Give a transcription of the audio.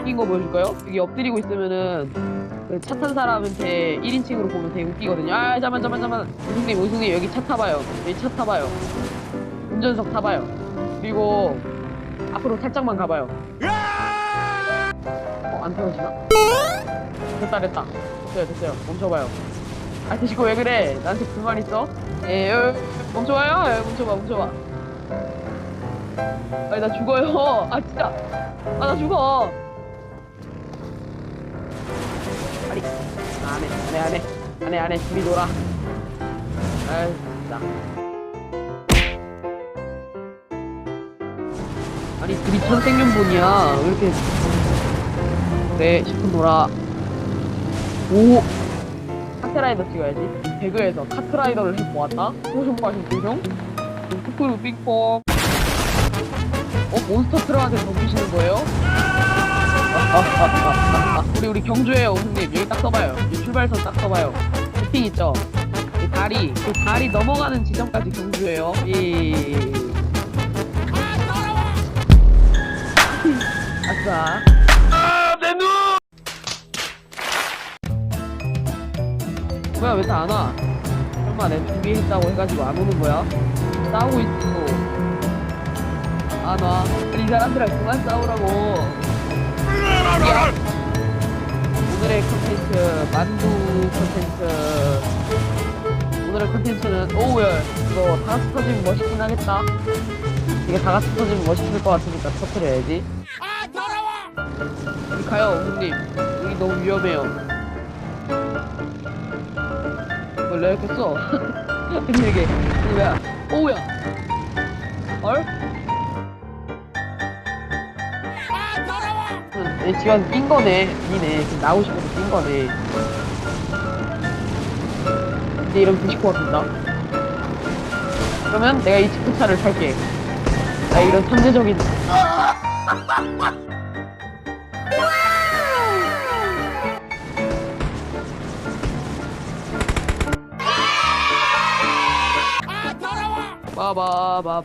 웃긴 거 보여줄까요? 여기 엎드리고 있으면은 그 차 탄 사람한테 1인칭으로 보면 되게 웃기거든요. 아 잠만 잠만 잠만 우승님 우승님 여기 차 타봐요. 여기 차 타봐요. 운전석 타봐요. 그리고 앞으로 살짝만 가봐요. 어, 안 태워지나? 됐다, 됐다. 됐어요, 됐어요. 멈춰봐요. 아, 대시고 왜 그래? 나한테 불만 있어? 예, 어, 멈춰봐요. 예, 멈춰봐, 멈춰봐. 아니, 나 죽어요. 아, 진짜. 아, 나 죽어. 아니, 안 해, 안 해, 안 해. 안 해, 안 해. 둘이 놀아. 아이, 진짜. 아니 둘이 천생연분이야 왜 이렇게 그래 10분 놀아 오 카트라이더 찍어야지 배그에서 카트라이더를 해보았다 마신 도형 쿠쿠루 빙퐁 어? 몬스터 트럭한테 던지시는 거예요? 우리 우리 경주에요 오승님 여기 딱 써봐요 여기 출발선 딱 써봐요 세팅 있죠? 이 다리 그 다리 넘어가는 지점까지 경주에요 이 아싸. 뭐야 왜 다 안 와? 설마 내 준비했다고 해가지고 안 오는 거야? 싸우고 있고 안 와. 이 사람들이랑 그만 싸우라고. 야. 오늘의 컨텐츠 만두 컨텐츠. 오늘의 컨텐츠는 오우야 이거 다 같이 터지면 멋있긴 하겠다. 이게 다 같이 터지면 멋있을 것 같으니까 터트려야지. 여기 가요, 형님. 여기 너무 위험해요. 원래 이렇게 써. 이게 뭐야? 오우야! 헐? 응, 얘 지금 낀 거네. 니네. 지금 나오고 싶어서 낀 거네. 이제 이러면 드시고 갑니다. 그러면 내가 이 지프차를 탈게. 나 이런 선제적인. 빠바밥